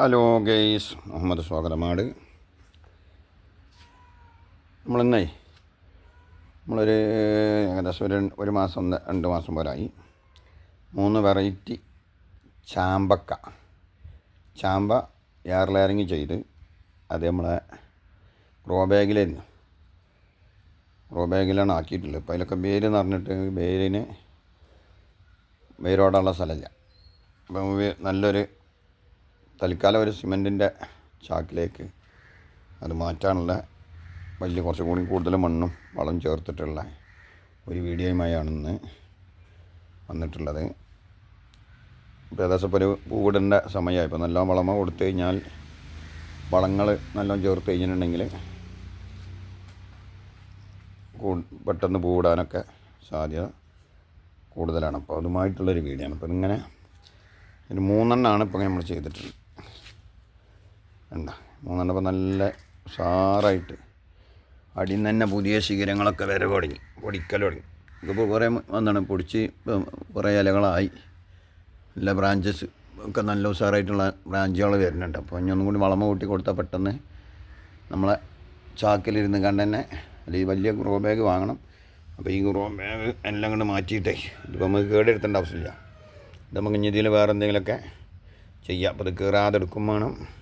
Hello guys Muhammad സ്വാഗതമാട് നമ്മളിന്നേ നമ്മളൊരു ഏകദേശം ഒരു ഒരു മാസം രണ്ട് മാസം പോലായി മൂന്ന് വെറൈറ്റി ചാമ്പക്ക. ചാമ്പ എയർ ലെയറിങ് ചെയ്ത് അത് നമ്മളെ റോ ബാഗിലായിരുന്നു. റോ ബാഗിലാണ് ആക്കിയിട്ടുള്ളത്. ഇപ്പോൾ അതിലൊക്കെ വേര് പറഞ്ഞിട്ട് വേരിന് വേരോടാനുള്ള സ്ഥലമില്ല. അപ്പം നല്ലൊരു തൽക്കാലം ഒരു സിമെന്റിന്റെ ചാക്കിലേക്ക് അത് മാറ്റാനുള്ള വലിയ കുറച്ചും കൂടി കൂടുതൽ മണ്ണും വളം ചേർത്തിട്ടുള്ള ഒരു വീഡിയോയുമായാണ് ഇന്ന് വന്നിട്ടുള്ളത്. ഇപ്പോൾ ഏകദേശം ഇപ്പോൾ ഒരു പൂവിടേണ്ട സമയമായി. ഇപ്പോൾ നല്ല വളമ കൊടുത്തു കഴിഞ്ഞാൽ വളങ്ങൾ നല്ലോണം ചേർത്ത് കഴിഞ്ഞിട്ടുണ്ടെങ്കിൽ പെട്ടെന്ന് പൂവിടാനൊക്കെ സാധ്യത കൂടുതലാണ്. അപ്പോൾ അതുമായിട്ടുള്ളൊരു വീഡിയോ ആണ് അപ്പോൾ ഇങ്ങനെ ഒരു മൂന്നെണ്ണമാണ് ഇപ്പോൾ നമ്മൾ ചെയ്തിട്ടുള്ളത്. കണ്ട മൂന്നെണ്ണപ്പം നല്ല ഉഷാറായിട്ട്. അടിയിൽ തന്നെ പുതിയ ശിഖരങ്ങളൊക്കെ വരെ തുടങ്ങി. പൊടിക്കൽ തുടങ്ങി. ഇതിപ്പോൾ കുറേ വന്നാണ്. പൊടിച്ച് കുറേ ഇലകളായി. നല്ല ബ്രാഞ്ചസ് ഒക്കെ നല്ല ഉഷാറായിട്ടുള്ള ബ്രാഞ്ചുകൾ വരുന്നുണ്ട്. അപ്പോൾ ഇനി ഒന്നും കൂടി വളമ കൂട്ടി കൊടുത്താൽ പെട്ടെന്ന് നമ്മളെ ചാക്കിലിരുന്ന് കണ്ട് തന്നെ അല്ലെങ്കിൽ വലിയ ഗ്രോ ബാഗ് വാങ്ങണം. അപ്പോൾ ഈ ഗ്രോ ബാഗ് എല്ലാം കൊണ്ട് മാറ്റിയിട്ടേ. ഇതിപ്പോൾ നമുക്ക് കേടെടുത്തേണ്ട ആവശ്യമില്ല. ഇത് നമുക്ക് ഇനി ഇതിൽ വേറെ എന്തെങ്കിലുമൊക്കെ ചെയ്യാം. അപ്പോൾ ഇത് കയറാതെ എടുക്കും വേണം.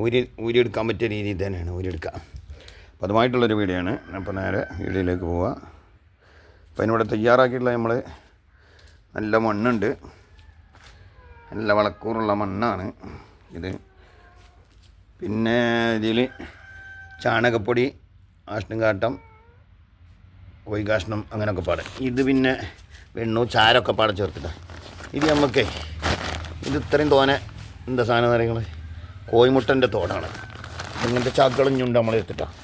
ഊരി ഊരിയെടുക്കാൻ പറ്റിയ രീതിയിൽ തന്നെയാണ് ഊരിയെടുക്കുക. അപ്പോൾ അതുമായിട്ടുള്ളൊരു വീഡിയോ അപ്പോൾ നേരെ വീഡിയോയിലേക്ക് പോവുക അപ്പോൾ അതിനിവിടെ തയ്യാറാക്കിയിട്ടുള്ള നമ്മൾ നല്ല മണ്ണുണ്ട്. നല്ല വളക്കൂറുള്ള മണ്ണാണ് ഇത്. പിന്നെ ഇതിൽ ചാണകപ്പൊടി ആഷ്ണുകാട്ടം കാട്ടം കാഷ്ണം അങ്ങനെയൊക്കെ പാടെ. ഇത് പിന്നെ വെണ്ണു ചാരമൊക്കെ പാടെ ചേർത്തിട്ടാണ് ഇത് നമുക്കേ ഇത് ഇത്രയും തോനെ എന്താ സാധനം കാര്യങ്ങൾ കോഴിമുട്ടന്റെ തോടാണ്. ഇങ്ങനത്തെ ചാക്കുകളും ഞുണ്ട് നമ്മൾ എടുത്തിട്ടാണ്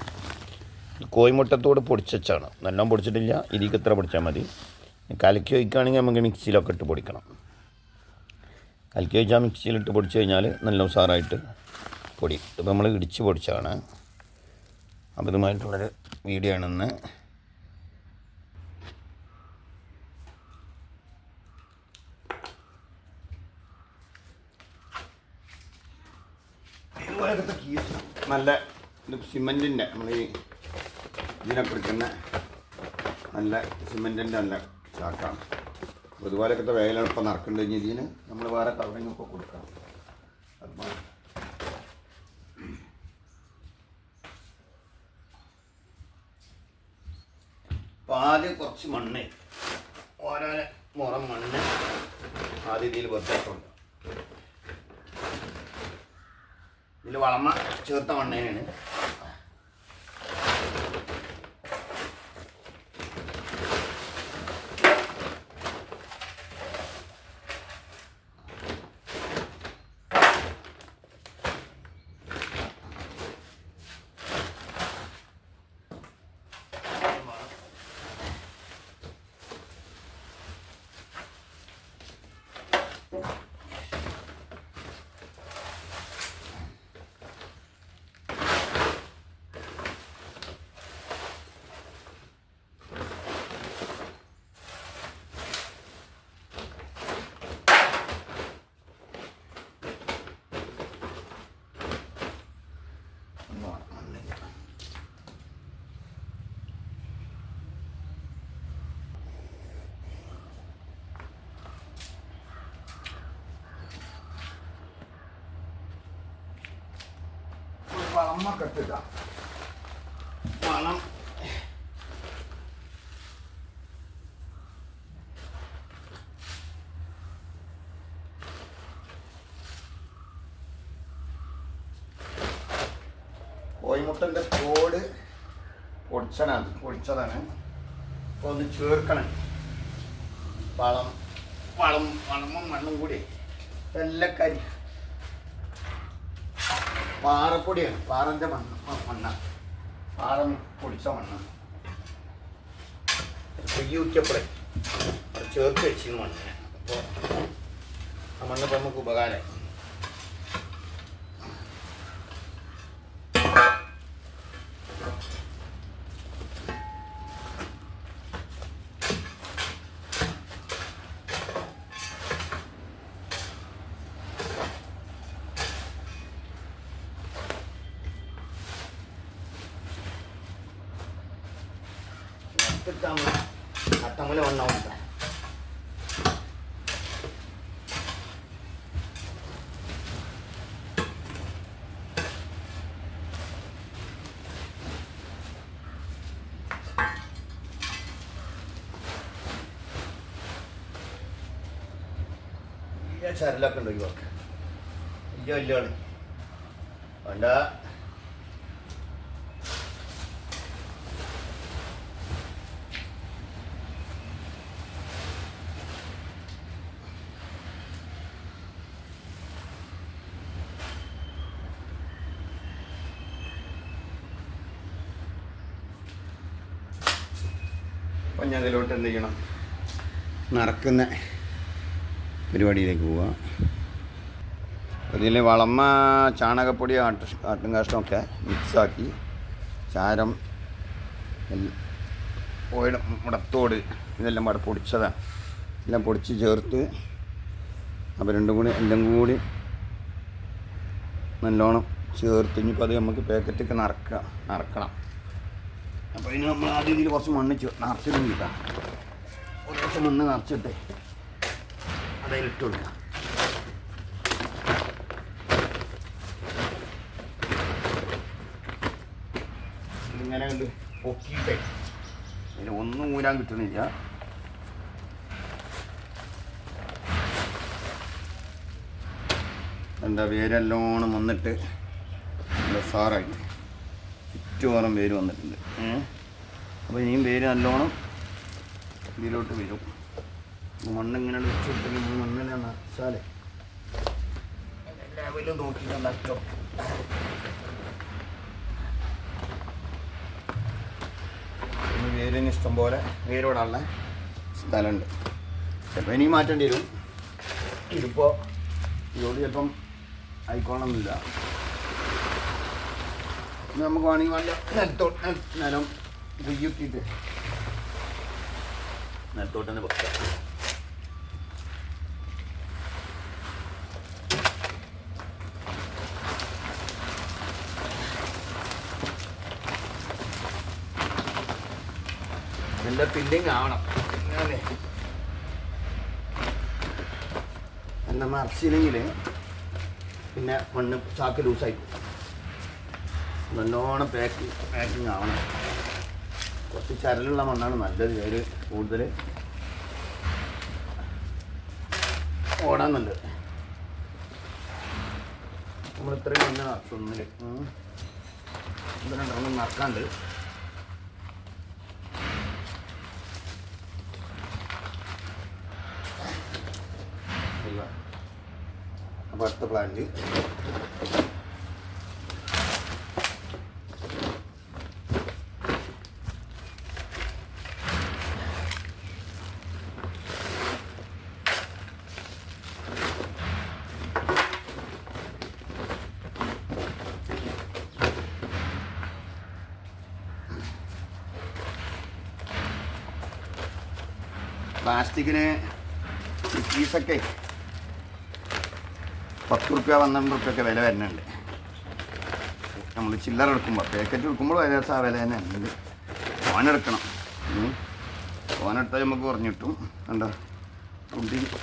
കോയിമുട്ടത്തോട് പൊടിച്ചാണ് നല്ലോണം പൊടിച്ചിട്ടില്ല. ഇതിക്ക് ഇത്ര പൊടിച്ചാൽ മതി. കലക്കി വയ്ക്കുകയാണെങ്കിൽ നമുക്ക് മിക്സിയിലൊക്കെ ഇട്ട് പൊടിക്കണം. കലക്കി വെച്ചാൽ മിക്സിയിലിട്ട് പൊടിച്ച് കഴിഞ്ഞാൽ നല്ല ഉസാറായിട്ട് പൊടി. ഇപ്പോൾ നമ്മൾ ഇടിച്ച് പൊടിച്ചാണ് അപ്പോൾ ഇതുമായിട്ടുള്ളൊരു വീഡിയോ ആണെന്ന്. നല്ല സിമെന്റിന്റെ നമ്മൾ ഈ ഇതിനൊക്കെ എടുക്കുന്ന നല്ല സിമെന്റിന്റെ നല്ല ചാക്കാണ്. അപ്പോൾ ഇതുപോലെയൊക്കെ വേലെളുപ്പം നടക്കേണ്ടി കഴിഞ്ഞാൽ ഇതിന് നമ്മൾ വേറെ കവറിങ് ഒക്കെ കൊടുക്കാം അപ്പോൾ ആദ്യം കുറച്ച് മണ്ണ്. ഓരോരോ മുറം മണ്ണ് ആദ്യം ഇതിൽ വെറുതെട്ടുണ്ട് ഇതിൽ വളമ ചേർത്ത മണ്ണേനാണ് മണ്ണ് വളം കെട്ടില്ല. പണം കോയിമുട്ടന്റെ തോട് പൊടിച്ചതാണ് പൊടിച്ചതാണ്. അപ്പോൾ ഒന്ന് ചേർക്കണം. വളം വളം വളമും മണ്ണും കൂടി. എല്ലക്കരി പാറപ്പൊടിയാണ്. പാറന്റെ മണ്ണ്. മണ്ണ. പാറ പൊടിച്ച മണ്ണാണ്. കുയ്യി ചേർത്ത് വെച്ചിരുന്നു മണ്ണിനെ. അപ്പോൾ ആ മണ്ണ് നമുക്ക് ഉപകാരമായി. അട്ടമ്മല വണ്ണ ചരലൊക്കെ ഉണ്ട് ഒഴിവാക്ക വലിയ വലിയാണ് വേണ്ട. അപ്പം ഞാൻ അതിലോട്ട് എന്ത് ചെയ്യണം? നടക്കുന്ന പരിപാടിയിലേക്ക് പോവാം. അതിൽ വളമ്മ ചാണകപ്പൊടി ആട്ട് ആട്ടും കാഷ്ടമൊക്കെ മിക്സാക്കി ചാരം ഓയിൽ മുടത്തോട് ഇതെല്ലാം പാടെ പൊടിച്ചതാണ് എല്ലാം പൊടിച്ച് ചേർത്ത് അപ്പോൾ രണ്ടും കൂടി എല്ലാം കൂടി നല്ലോണം ചേർത്ത് ഇനിയിപ്പോൾ അത് നമുക്ക് പാക്കറ്റൊക്കെ നിറക്കുക നിറക്കണം. അപ്പോൾ ഇതിന് നമ്മൾ ആദ്യം ഇതിൽ കുറച്ച് മണ്ണ് കിട്ടാം. ഒരു ദിവസം മണ്ണ് നിറച്ചിട്ട് അതിലിട്ട് കൊടുക്കാം. ഇങ്ങനെ ഉണ്ട് പൊക്കിയിട്ട് ഇതിന് ഒന്നും ഊരാൻ കിട്ടുന്നില്ല എന്താ വേരെല്ലോണം വന്നിട്ട് സാറായിട്ട്. ചുറ്റുപാറും വേര് വന്നിട്ടുണ്ട്. അപ്പോൾ ഇനിയും വേര് നല്ലോണം ഇതിലോട്ട് വരും. മണ്ണ് ഇങ്ങനെ വെച്ച് കൊടുത്തെങ്കിൽ മണ്ണിനെ നച്ചാലേ ലെവലും നോക്കിയിട്ട് നട്ടോ വേരിന് ഇഷ്ടം പോലെ വേരോടാനുള്ള സ്ഥലമുണ്ട്. ചിലപ്പോൾ ഇനി മാറ്റേണ്ടി വരും. ഇതിപ്പോൾ ഇതോട് ചിലപ്പം ആയിക്കോണമെന്നില്ല നമുക്ക് വേണമെങ്കിൽ നല്ല നിലത്തോട്ട് നിലം കുയ്യുത്തിയിട്ട് നിലത്തോട്ട് തന്നെ വെക്കാം നല്ല ഫില്ലിങ് ആവണം. അല്ലേ? നല്ല നിറച്ചില്ലെങ്കിൽ പിന്നെ മണ്ണ് ചാക്ക് ലൂസായി പോകും. നല്ലോണം പാക്ക് പാക്കിങ് ആവണം. കുറച്ച് ചരലുള്ള മണ്ണാണ് നല്ലത് ഒരു കൂടുതൽ ഓടാന്നുണ്ട് നമ്മൾ ഇത്രയും മണ്ണ് നടത്തുന്നില്ല ഇതിനുണ്ടാവും നടക്കാണ്ട് അപ്പോൾ അടുത്ത പ്ലാന്റ് പ്ലാസ്റ്റിക്കിന് പീസൊക്കെ പത്ത് റുപ്യ പന്ത്രണ്ട് റുപ്യൊക്കെ വില വരുന്നുണ്ട്. നമ്മൾ ചില്ലറ എടുക്കുമ്പോൾ പാക്കറ്റ് എടുക്കുമ്പോൾ വില ആ വില തന്നെ. ഉണ്ട് ഓനെടുക്കണം ഓനെടുത്താൽ നമുക്ക് കുറഞ്ഞു കിട്ടും. കണ്ടോ?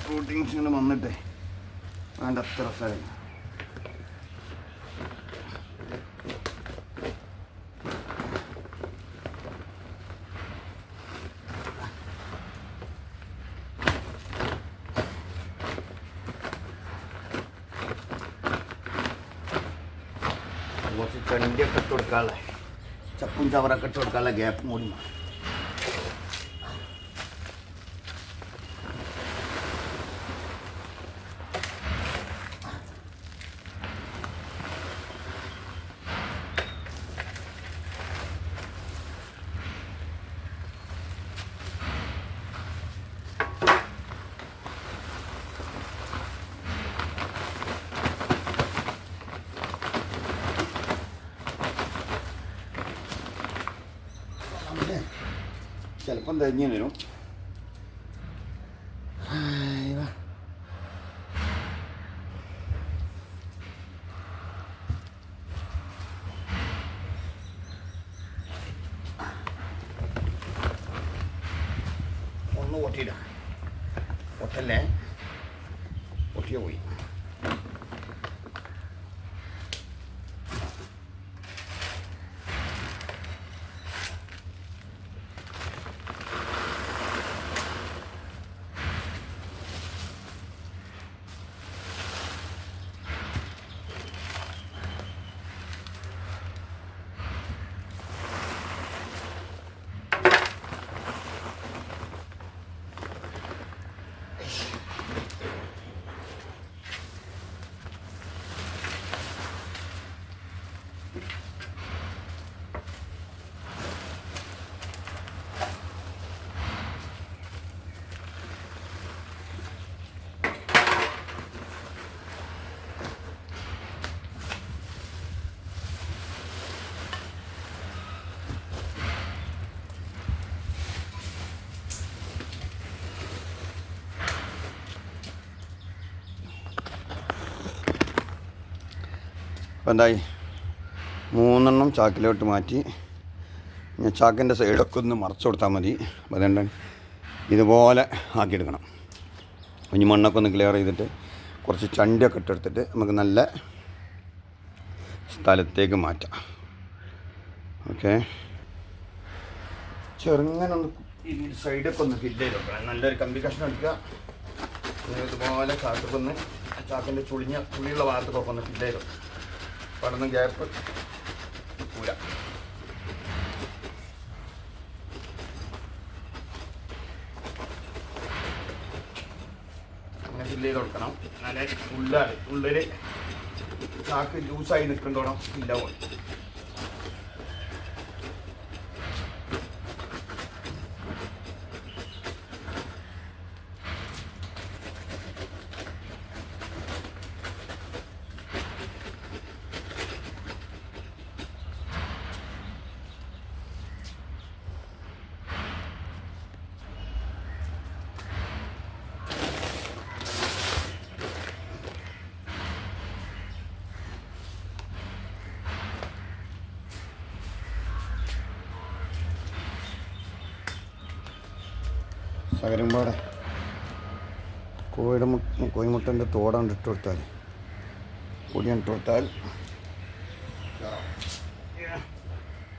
ഫ്രൂട്ടിങ് ഇങ്ങനെ വന്നിട്ടേ. വേണ്ട അത്ര രസമായി കുറച്ച് ചണ്ടിയൊക്കെ ഇട്ട് കൊടുക്കാനുള്ള ചപ്പും ചവറൊക്കെ ഇട്ട് കൊടുക്കാനുള്ള del de del género. Ahí va. അപ്പോൾ എന്തായി മൂന്നെണ്ണം ചാക്കിലോട്ട് മാറ്റി. ചാക്കിന്റെ സൈഡൊക്കെ ഒന്ന് മറച്ചു കൊടുത്താൽ മതി. അതുകൊണ്ട് ഇതുപോലെ ആക്കിയെടുക്കണം. ഇനി മണ്ണൊക്കെ ഒന്ന് ക്ലിയർ ചെയ്തിട്ട് കുറച്ച് ചണ്ടിയൊക്കെ ഇട്ടെടുത്തിട്ട് നമുക്ക് നല്ല സ്ഥലത്തേക്ക് മാറ്റാം. ഓക്കെ? ചെറുങ്ങനെ ഒന്ന് ഈ സൈഡൊക്കെ ഒന്ന് ഫില്ല് ചെയ്ത് വെക്കണം. നല്ലൊരു കമ്പി കഷ്ണം എടുക്കുക ഇതുപോലെ ചാക്കൊക്കെ ഒന്ന് ചാക്കിന്റെ ചുളിഞ്ഞ ചുളിയുള്ള ഭാഗത്തൊക്കെ ഒന്ന് ഫില്ല് ചെയ്ത് പടന്ന് ഗ്യാപ്പ് പൂര അങ്ങനെ ഫില്ല് ചെയ്ത് കൊടുക്കണം. എന്നാലേ ഉള്ളിൽ ചാക്ക് ലൂസായി നിൽക്കണ്ടോണം ഇല്ല പോലെ സകരമ്പാടെ കോഴിയുടെ മുട്ട കോഴിമുട്ടന്റെ തോടാണ്ട് ഇട്ട് കൊടുത്താൽ പൊടിയാണ് ഇട്ട് കൊടുത്താൽ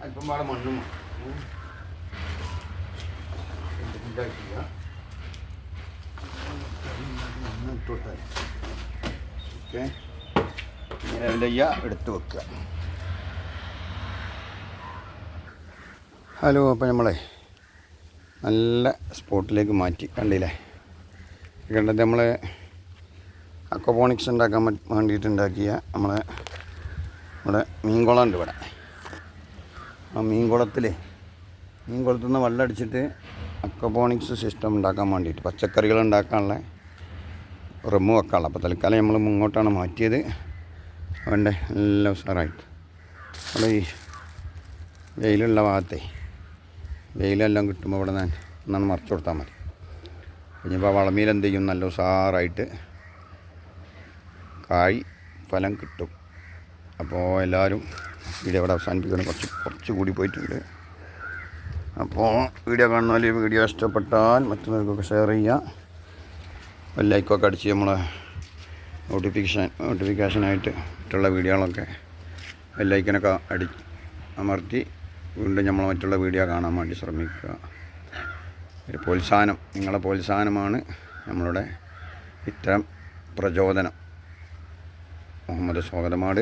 അല്പം പാടെ മണ്ണും. ഇട്ട് വെക്കുക ഹലോ അപ്പോൾ നമ്മളെ നല്ല സ്പോട്ടിലേക്ക് മാറ്റി. കണ്ടില്ലേ? കണ്ടത് നമ്മൾ അക്വപോണിക്സ് ഉണ്ടാക്കാൻ വേണ്ടിയിട്ട് ഉണ്ടാക്കിയ നമ്മളെ ഇവിടെ മീൻകുളം ഇവിടെ. ആ മീൻകുളത്തിൽ മീൻകുളത്തു നിന്ന് വെള്ളം അടിച്ചിട്ട് അക്വപോണിക്സ് സിസ്റ്റം ഉണ്ടാക്കാൻ വേണ്ടിയിട്ട് പച്ചക്കറികൾ ഉണ്ടാക്കാനുള്ള റമ്മ് വെക്കാനുള്ള. അപ്പോൾ തൽക്കാലം നമ്മൾ മുങ്ങോട്ടാണ് മാറ്റിയത്. വേണ്ടേ നല്ല ഉഷാറായിട്ട്. അവിടെ ഈ വെയിലുള്ള ഭാഗത്തേ വെയിലെല്ലാം കിട്ടുമ്പോൾ ഇവിടെ ഞാൻ ഒന്നാണ് മറച്ചു കൊടുത്താൽ മതി. ഇനിയിപ്പോൾ വളമീൽ എന്ത് ചെയ്യും? നല്ല ഉഷാറായിട്ട് കായ് ഫലം കിട്ടും. അപ്പോൾ എല്ലാവരും വീഡിയോ ഇവിടെ അവസാനിപ്പിക്കണം കുറച്ച് കുറച്ച് കൂടി പോയിട്ടുണ്ട്. അപ്പോൾ വീഡിയോ കാണുന്നവർ വീഡിയോ ഇഷ്ടപ്പെട്ടാൽ മറ്റുള്ളവർക്കൊക്കെ ഷെയർ ചെയ്യുക. ലൈക്കൊക്കെ അടിച്ച് നമ്മളെ നോട്ടിഫിക്കേഷൻ നോട്ടിഫിക്കേഷനായിട്ട് മറ്റുള്ള വീഡിയോകളൊക്കെ ലൈക്കനൊക്കെ അടി അമർത്തി വീണ്ടും നമ്മൾ മറ്റുള്ള വീഡിയോ കാണാൻ വേണ്ടി ശ്രമിക്കുക. ഒരു പ്രോത്സാഹനം. നിങ്ങളെ പ്രോത്സാഹനമാണ് നമ്മളുടെ ഇത്തരം പ്രചോദനം. മുഹമ്മദ് സ്വാഗതമാട്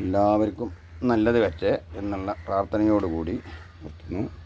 എല്ലാവർക്കും നല്ലത് വെച്ചേ എന്നുള്ള പ്രാർത്ഥനയോടുകൂടി നിർത്തുന്നു.